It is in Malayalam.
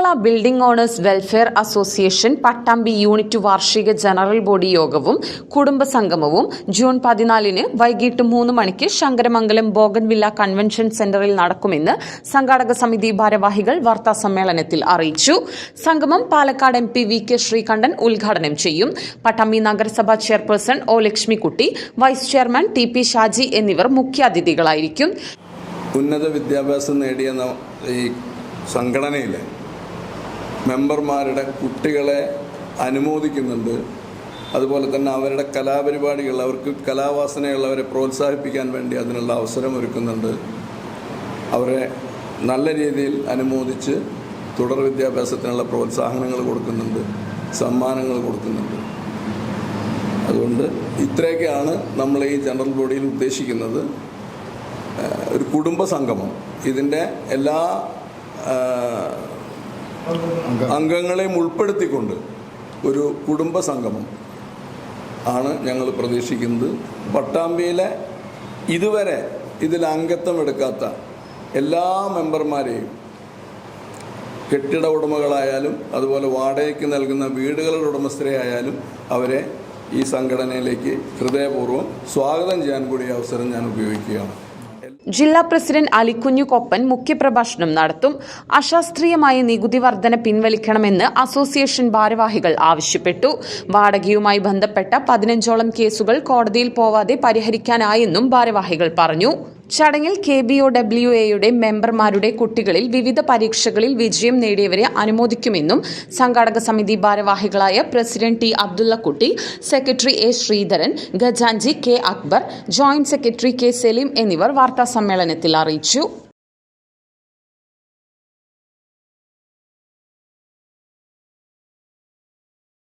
Kerala building owners welfare association Pattambi unit വാർഷിക ജനറൽ ബോഡി യോഗവും കുടുംബ സംഗമവും ജൂൺ പതിനാലിന് വൈകിട്ട് മൂന്ന് മണിക്ക് ശങ്കരമംഗലം ബോഗൻവില്ല കൺവെൻഷൻ സെന്ററിൽ നടക്കുമെന്ന് സംഘാടക സമിതി ഭാരവാഹികൾ വാർത്താ സമ്മേളനത്തിൽ അറിയിച്ചു. സംഗമം Palakkad M P V K Sreekantan ഉദ്ഘാടനം ചെയ്യും. പട്ടാമ്പി നഗരസഭാ chairperson O Lakshmikutty vice chairman T P Shaji എന്നിവർ മുഖ്യാതിഥികളായിരിക്കും. ഉന്നത വിദ്യാഭ്യാസം നേടിയ ഈ സംഘടനയിൽ മെമ്പർമാരുടെ കുട്ടികളെ അനുമോദിക്കുന്നുണ്ട്. അതുപോലെ തന്നെ അവരുടെ കലാപരിപാടികൾ അവർക്ക് കലാവാസനയുള്ളവരെ പ്രോത്സാഹിപ്പിക്കാൻ വേണ്ടി അതിനുള്ള അവസരം ഒരുക്കുന്നുണ്ട്. അവരെ നല്ല രീതിയിൽ അനുമോദിച്ച് തുടർ വിദ്യാഭ്യാസത്തിനുള്ള പ്രോത്സാഹനങ്ങൾ കൊടുക്കുന്നുണ്ട് സമ്മാനങ്ങൾ കൊടുക്കുന്നുണ്ട്. അതുകൊണ്ട് ഇത്രയൊക്കെയാണ് നമ്മൾ ഈ ജനറൽ ബോഡിയിൽ ഉദ്ദേശിക്കുന്നത്. ഒരു കുടുംബ സംഗമം ഇതിന്റെ എല്ലാ അംഗങ്ങളെയും ഉൾപ്പെടുത്തിക്കൊണ്ട് ഒരു കുടുംബ സംഗമം ആണ് ഞങ്ങൾ പ്രതീക്ഷിക്കുന്നത്. പട്ടാമ്പിയിലെ ഇതുവരെ ഇതിൽ അംഗത്വം എടുക്കാത്ത എല്ലാ മെമ്പർമാരെയും കെട്ടിട ഉടമകളായാലും അതുപോലെ വാടകയ്ക്ക് നൽകുന്ന വീടുകളുടെ ഉടമസ്ഥരെ ആയാലും അവരെ ഈ സംഘടനയിലേക്ക് ഹൃദയപൂർവം സ്വാഗതം ചെയ്യാൻ കൂടിയ അവസരം ഞാൻ ഉപയോഗിക്കുകയാണ്. ജില്ലാ പ്രസിഡന്റ് അലിക്കുഞ്ഞു കൊപ്പൻ മുഖ്യപ്രഭാഷണം നടത്തും. അശാസ്ത്രീയമായ നികുതി വർധന പിൻവലിക്കണമെന്ന് അസോസിയേഷൻ ഭാരവാഹികൾ ആവശ്യപ്പെട്ടു. വാടകയുമായി ബന്ധപ്പെട്ട പതിനഞ്ചോളം കേസുകൾ കോടതിയിൽ പോവാതെ പരിഹരിക്കാനായെന്നും ഭാരവാഹികൾ പറഞ്ഞു. ചടങ്ങിൽ കെ ബി ഒ ഡബ്ല്യു എയുടെ മെമ്പർമാരുടെ കുട്ടികളിൽ വിവിധ പരീക്ഷകളിൽ വിജയം നേടിയവരെ അനുമോദിക്കുമെന്നും സംഘാടക സമിതി ഭാരവാഹികളായ president T Abdullakutty secretary A Sreedharan ഖജാൻജി K Akbar joint secretary K Saleem എന്നിവർ വാർത്താസമ്മേളനത്തിൽ അറിയിച്ചു.